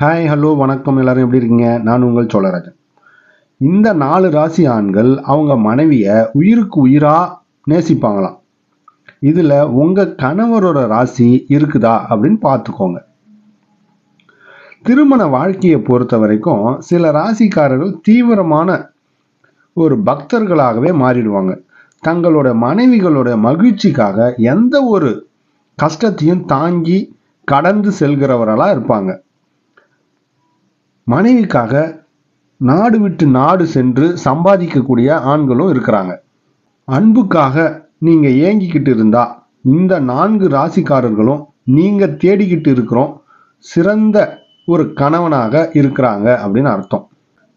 Hi hello வணக்கம். எல்லாரும் எப்படி இருக்கீங்க? நான் உங்கள் சோழராஜன். இந்த நாலு ராசி ஆண்கள் அவங்க மனைவியை உயிருக்கு உயிராக நேசிப்பாங்களாம். இதில் உங்கள் கணவரோட ராசி இருக்குதா அப்படின்னு பார்த்துக்கோங்க. திருமண வாழ்க்கையை பொறுத்த வரைக்கும் சில ராசிக்காரர்கள் தீவிரமான ஒரு பக்தர்களாகவே மாறிடுவாங்க. தங்களோட மனைவிகளோட மகிழ்ச்சிக்காக எந்த ஒரு கஷ்டத்தையும் தாங்கி கடந்து செல்கிறவர்களாக இருப்பாங்க. மனைவிக்காக நாடு விட்டு நாடு சென்று சம்பாதிக்கக்கூடிய ஆண்களும் இருக்கிறாங்க. அன்புக்காக நீங்கள் ஏங்கிக்கிட்டு இருந்தா இந்த நான்கு ராசிக்காரர்களும் நீங்கள் தேடிக்கிட்டு இருக்கிறோம். சிறந்த ஒரு கணவனாக இருக்கிறாங்க அப்படின்னு அர்த்தம்.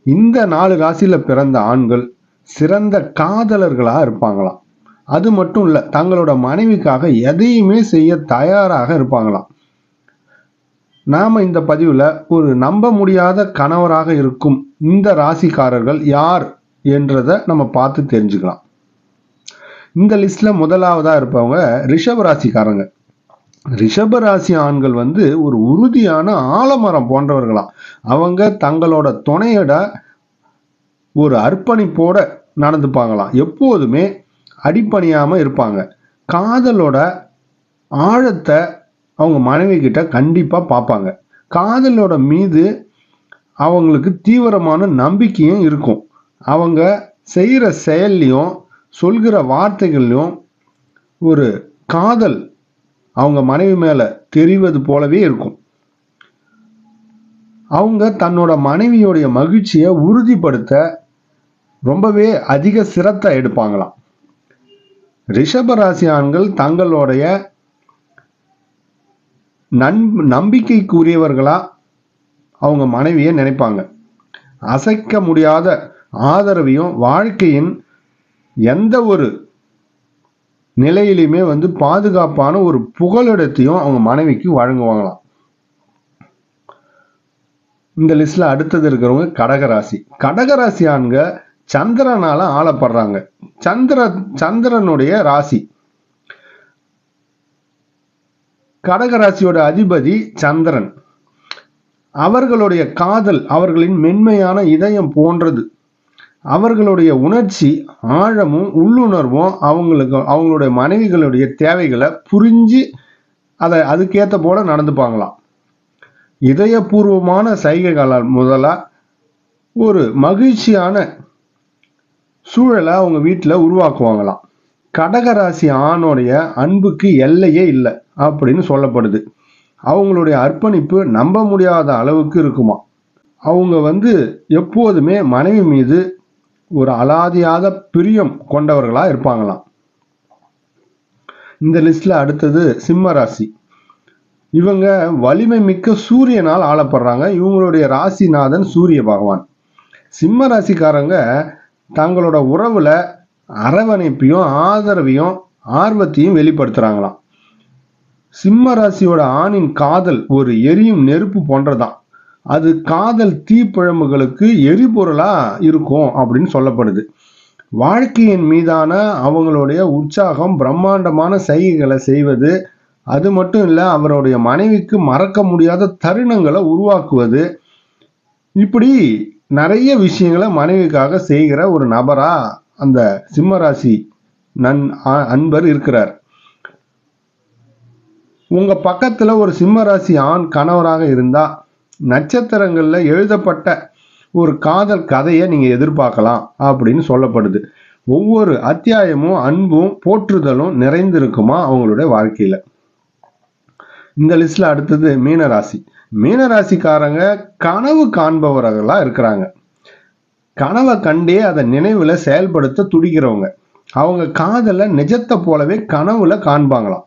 இந்த நாலு ராசியில் பிறந்த ஆண்கள் சிறந்த காதலர்களாக இருப்பாங்களாம். அது மட்டும் இல்லை தங்களோட மனைவிக்காக எதையுமே செய்ய தயாராக இருப்பாங்களாம். நாம் இந்த பதிவில் ஒரு நம்ப முடியாத கணவராக இருக்கும் இந்த ராசிக்காரர்கள் யார் என்றதை நம்ம பார்த்து தெரிஞ்சுக்கலாம். இந்த லிஸ்ட்டில் முதலாவதாக இருப்பவங்க ரிஷப ராசிக்காரங்க. ரிஷப ராசி ஆண்கள் வந்து ஒரு உறுதியான ஆலமரம் போன்றவர்களாம் அவங்க தங்களோட துணையோட ஒரு அர்ப்பணிப்போட நடந்துப்பாங்களாம். எப்போதுமே அடிப்பணியாமல் இருப்பாங்க. காதலோட ஆழத்தை அவங்க மனைவி கிட்ட கண்டிப்பா பார்ப்பாங்க காதலோட மீது அவங்களுக்கு தீவிரமான நம்பிக்கையும் இருக்கும். அவங்க செய்கிற செயல்லையும் சொல்கிற வார்த்தைகள்லையும் ஒரு காதல் அவங்க மனைவி மேலே தெரிவது போலவே இருக்கும். அவங்க தன்னோட மனைவியோடைய மகிழ்ச்சியை உறுதிப்படுத்த ரொம்பவே அதிக சிரத்தை எடுப்பாங்களாம். ரிஷபராசி ஆண்கள் தங்களுடைய நன் நம்பிக்கைக்குரியவர்களாக அவங்க மனைவியை நினைப்பாங்க. அசைக்க முடியாத ஆதரவையும் வாழ்க்கையின் எந்த ஒரு நிலையிலையுமே வந்து பாதுகாப்பான ஒரு புகலிடத்தையும் அவங்க மனைவிக்கு வழங்குவாங்களாம். இந்த லிஸ்ட்ல அடுத்தது இருக்கிறவங்க கடகராசி. கடகராசி ஆண்க சந்திரனால ஆளப்படுறாங்க. சந்திர சந்திரனுடைய ராசி. கடகராசியோட அதிபதி சந்திரன். அவர்களுடைய காதல் அவர்களின் மென்மையான இதயம் போன்றது. அவர்களுடைய உணர்ச்சி ஆழமும் உள்ளுணர்வும் அவங்களுக்கு அவங்களுடைய மனைவிகளுடைய தேவைகளை புரிஞ்சு அதை அதுக்கேற்ற போல நடந்துப்பாங்களாம். இதயபூர்வமான சைகைகளால் முதலா ஒரு மகிழ்ச்சியான சூழலை அவங்க வீட்டில் உருவாக்குவாங்களாம். கடகராசி ஆணுடைய அன்புக்கு எல்லையே இல்லை அப்படின்னு சொல்லப்படுது. அவங்களுடைய அர்ப்பணிப்பு நம்ப முடியாத அளவுக்கு இருக்குமா? அவங்க வந்து எப்போதுமே மனைவி மீது ஒரு அலாதியாத பிரியம் கொண்டவர்களாக இருப்பாங்களாம். இந்த லிஸ்டில் அடுத்தது சிம்ம ராசி. இவங்க வலிமை மிக்க சூரியனால் ஆளப்படுறாங்க. இவங்களுடைய ராசிநாதன் சூரிய பகவான். சிம்ம ராசிக்காரங்க தங்களோட உறவில் அரவணைப்பையும் ஆதரவையும் ஆர்வத்தையும் வெளிப்படுத்துறாங்களாம். சிம்ம ராசியோட ஆணின் காதல் ஒரு எரியும் நெருப்பு போன்றதான். அது காதல் தீப்பிழம்புகளுக்கு எரிபொருளா இருக்கும் அப்படின்னு சொல்லப்படுது. வாழ்க்கையின் மீதான அவங்களுடைய உற்சாகம் பிரம்மாண்டமான செய்கைகளை செய்வது அது மட்டும் இல்லை அவருடைய மனைவிக்கு மறக்க முடியாத தருணங்களை உருவாக்குவது. இப்படி நிறைய விஷயங்களை மனைவிக்காக செய்கிற ஒரு நபரா அந்த சிம்மராசி நன் அன்பர் இருக்கிறார். உங்க பக்கத்துல ஒரு சிம்மராசி ஆண் கணவராக இருந்தா நட்சத்திரங்கள்ல எழுதப்பட்ட ஒரு காதல் கதையை நீங்க எதிர்பார்க்கலாம் அப்படின்னு சொல்லப்படுது. ஒவ்வொரு அத்தியாயமும் அன்பும் போற்றுதலும் நிறைந்திருக்குமா அவங்களுடைய வாழ்க்கையில? இந்த லிஸ்ட்ல அடுத்தது மீனராசி. மீனராசிக்காரங்க கனவு காண்பவர்களா இருக்கிறாங்க. கனவை கண்டே அதை நினைவுல செயல்படுத்த துடிக்கிறவங்க. அவங்க காதல நிஜத்தை போலவே கனவுல காண்பாங்களாம்.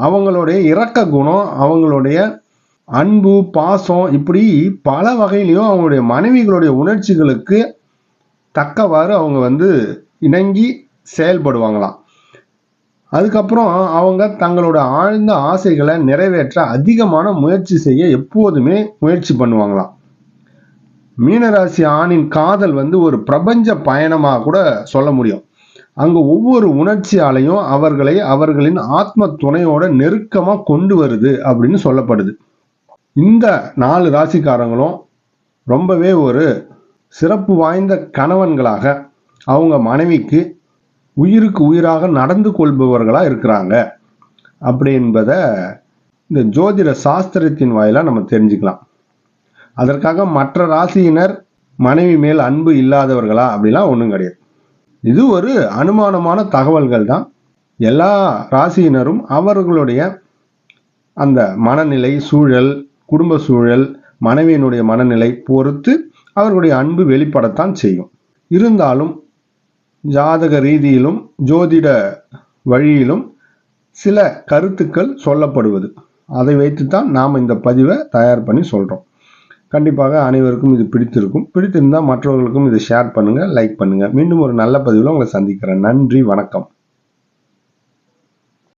அவங்களுடைய இரக்க குணம் அவங்களுடைய அன்பு பாசம் இப்படி பல வகையிலையும் அவங்களுடைய மனைவிகளுடைய உணர்ச்சிகளுக்கு தக்கவாறு அவங்க வந்து இணங்கி செயல்படுவாங்களாம். அதுக்கப்புறம் அவங்க தங்களோட ஆழ்ந்த ஆசைகளை நிறைவேற்ற அதிகமான முயற்சி செய்ய எப்போதுமே முயற்சி பண்ணுவாங்களாம். மீனராசி ஆணின் காதல் வந்து ஒரு பிரபஞ்ச பயணமாக கூட சொல்ல முடியும். அங்க ஒவ்வொரு உணர்ச்சியாலையும் அவர்களை அவர்களின் ஆத்ம துணையோட நெருக்கமா கொண்டு வருது அப்படின்னு சொல்லப்படுது. இந்த நாலு ராசிக்காரங்களும் ரொம்பவே ஒரு சிறப்பு வாய்ந்த கணவன்களாக அவங்க மனைவிக்கு உயிருக்கு உயிராக நடந்து கொள்பவர்களாக இருக்கிறாங்க. அப்படி என்பதை இந்த ஜோதிட சாஸ்திரத்தின் வாயிலாக நம்ம தெரிஞ்சுக்கலாம். அதற்காக மற்ற ராசியினர் மனைவி மேல் அன்பு இல்லாதவர்களா அப்படிலாம் ஒன்றும் கிடையாது. இது ஒரு அனுமானமான தகவல்கள் தான். எல்லா ராசியினரும் அவர்களுடைய அந்த மனநிலை சூழல் குடும்ப சூழல் மனைவியினுடைய மனநிலை பொறுத்து அவர்களுடைய அன்பு வெளிப்படத்தான் செய்யும். இருந்தாலும் ஜாதக ரீதியிலும் ஜோதிட வழியிலும் சில கருத்துக்கள் சொல்லப்படுவது. அதை வைத்துத்தான் நாம் இந்த பதிவை தயார் பண்ணி சொல்கிறோம் கண்டிப்பாக அனைவருக்கும் இது பிடித்திருக்கும். பிடித்திருந்தால் மற்றவர்களுக்கும் இதை ஷேர் பண்ணுங்கள் லைக் பண்ணுங்கள் மீண்டும் ஒரு நல்ல பதிவில் உங்களை சந்திக்கிறேன். நன்றி வணக்கம்.